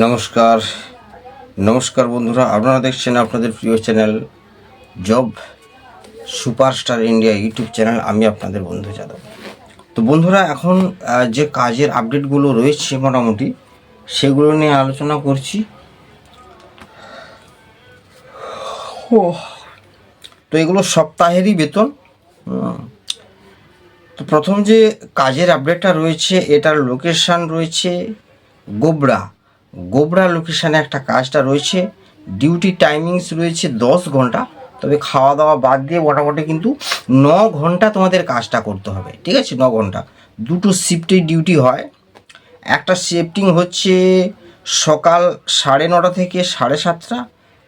নমস্কার। নমস্কার বন্ধুরা, আপনারা দেখছেন আপনাদের প্রিয় channel job superstar India YouTube channel, আমি আপনাদের বন্ধু যাদব। তো বন্ধুরা, এখন যে কাজের আপডেটগুলো রয়েছে মোটামুটি, সেগুলো নিয়ে আলোচনা করছি। ও তো এগুলো সপ্তাহেরই বেতন। তো প্রথম যে কাজের আপডেটটা রয়েছে, এটার লোকেশান রয়েছে গোবরা। গোবরা লোকেশানে একটা কাজটা রয়েছে ডিউটি টাইমিংস রয়েছে দশ ঘণ্টা, তবে খাওয়া দাওয়া বাদ দিয়ে মোটামুটি কিন্তু ন ঘণ্টা তোমাদের কাজটা করতে হবে, ঠিক আছে? ন ঘণ্টা। দুটো শিফটে ডিউটি হয়। একটা শিফটিং হচ্ছে সকাল সাড়ে নটা থেকে সাড়ে সাতটা,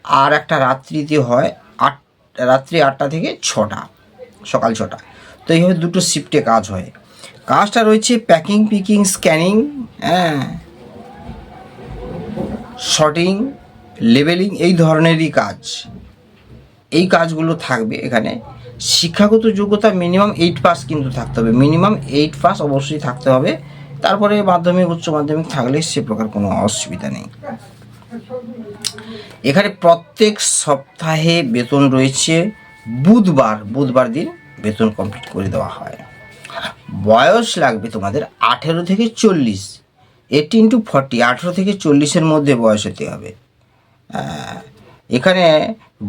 আর একটা রাত্রিতে হয় আট, রাত্রি আটটা থেকে ছটা, সকাল ছটা। তো এইভাবে দুটো শিফটে কাজ হয়। কাজটা রয়েছে প্যাকিং পিকিং স্ক্যানিং হ্যাঁ। শর্টিং লেবেলিং এই ধরনেরই কাজ। এই কাজগুলো থাকবে এখানে। শিক্ষাগত যোগ্যতা মিনিমাম এইট পাস কিন্তু থাকতে হবে। মিনিমাম এইট পাস অবশ্যই থাকতে হবে। তারপরে মাধ্যমিক, উচ্চ মাধ্যমিক থাকলে সে প্রকার কোনো অসুবিধা নেই। এখানে প্রত্যেক সপ্তাহে বেতন রয়েছে। বুধবার বুধবার দিন বেতন কমপ্লিট করে দেওয়া হয়। বয়স লাগবে তোমাদের আঠেরো থেকে চল্লিশ। এইটিন টু ফর্টি আঠেরো থেকে চল্লিশের মধ্যে বয়স হতে হবে। এখানে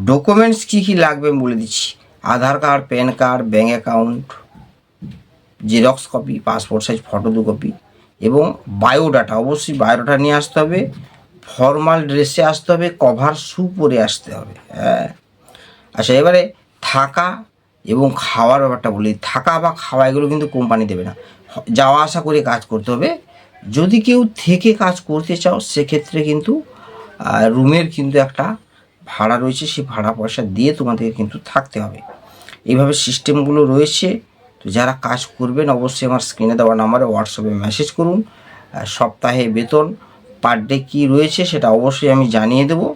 ডকুমেন্টস কী কী লাগবে বলে দিচ্ছি। Aadhaar card, PAN card bank account xerox copy passport size photo দু কপি এবং বায়োডাটা অবশ্যই বায়োডাটা নিয়ে আসতে হবে ফর্মাল ড্রেসে আসতে হবে কভার শু পরে আসতে হবে। হ্যাঁ। আচ্ছা এবারে থাকা এবং খাওয়ার ব্যাপারটা বলি। থাকা বা খাওয়া এগুলো কিন্তু কোম্পানি দেবে না। যাওয়া আসা করে কাজ করতে হবে। যদি কেউ থেকে কাজ করতে চাও, সেক্ষেত্রে কিন্তু রুমের কিন্তু একটা ভাড়া রয়েছে সেই ভাড়া পয়সা দিয়ে তোমাদের কিন্তু থাকতে হবে। এইভাবে সিস্টেমগুলো রয়েছে, তো যারা কাজ করবেন, অবশ্যই আমার স্ক্রিনে দেওয়া নাম্বারে হোয়াটসঅ্যাপে মেসেজ করুন। সপ্তাহে বেতন পার ডে কী রয়েছে, সেটা অবশ্যই আমি জানিয়ে দেবো।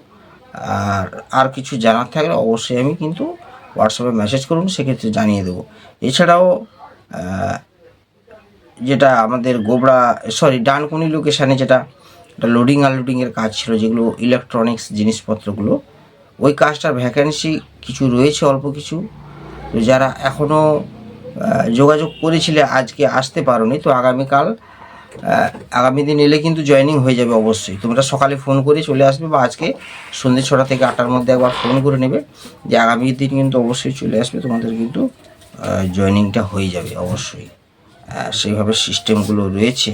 আর আর কিছু জানার থাকলে অবশ্যই আমি কিন্তু হোয়াটসঅ্যাপে মেসেজ করুন, সেক্ষেত্রে জানিয়ে দেবো। এছাড়াও যেটা আমাদের গোবরা সরি ডানকুনি লোকেশানে যেটা একটা লোডিং আনলোডিংয়ের কাজ ছিল, যেগুলো ইলেকট্রনিক্স জিনিসপত্রগুলো। ওই কাজটার ভ্যাকেন্সি কিছু রয়েছে, অল্প কিছু। তো যারা এখনও যোগাযোগ করেছিলে, আজকে আসতে পারোনি, তো আগামীকাল আগামী দিন এলে কিন্তু জয়েনিং হয়ে যাবে অবশ্যই। তোমরা সকালে ফোন করে চলে আসবে বা আজকে সন্ধ্যে ছটা থেকে আটটার মধ্যে একবার ফোন করে নেবে। যে আগামী দিন কিন্তু অবশ্যই চলে আসবে, তোমাদের কিন্তু জয়েনিংটা হয়ে যাবে অবশ্যই। সেইভাবে সিস্টেমগুলো রয়েছে।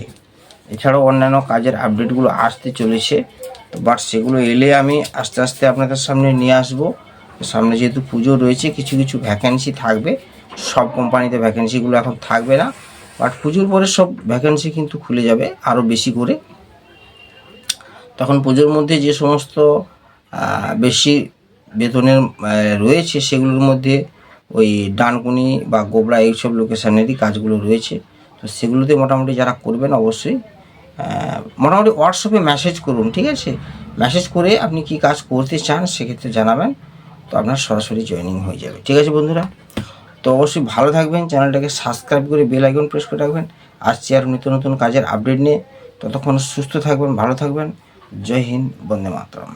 এছাড়াও অন্যান্য কাজের আপডেটগুলো আসতে চলেছে। তো বাট সেগুলো এলে আমি আস্তে আস্তে আপনাদের সামনে নিয়ে আসব। সামনে যেহেতু পুজো রয়েছে, কিছু কিছু ভ্যাকেন্সি থাকবে। সব কোম্পানিতে ভ্যাকেন্সিগুলো এখন থাকবে না। বাট পুজোর পরে সব ভ্যাকেন্সি কিন্তু খুলে যাবে আরও বেশি করে। তখন পুজোর মধ্যে যে সমস্ত বেশি বেতনের রয়েছে সেগুলোর মধ্যে ওই ডানকুনি বা গোবরা এইসব লোকেশানেরই কাজগুলো রয়েছে। তো সেগুলোতে মোটামুটি যারা করবেন অবশ্যই মোটামুটি হোয়াটসঅ্যাপে মেসেজ করুন, ঠিক আছে? মেসেজ করে আপনি কি কাজ করতে চান সেক্ষেত্রে জানাবেন, তো আপনার সরাসরি জয়েনিং হয়ে যাবে। ঠিক আছে বন্ধুরা? তো অবশ্যই ভালো থাকবেন, চ্যানেলটাকে সাবস্ক্রাইব করে বেল আইকন প্রেস করে রাখবেন। আসছি আর নিত্য নতুন কাজের আপডেট নিয়ে। ততক্ষণ সুস্থ থাকবেন, ভালো থাকবেন। জয় হিন্দ, বন্দে মাতরম।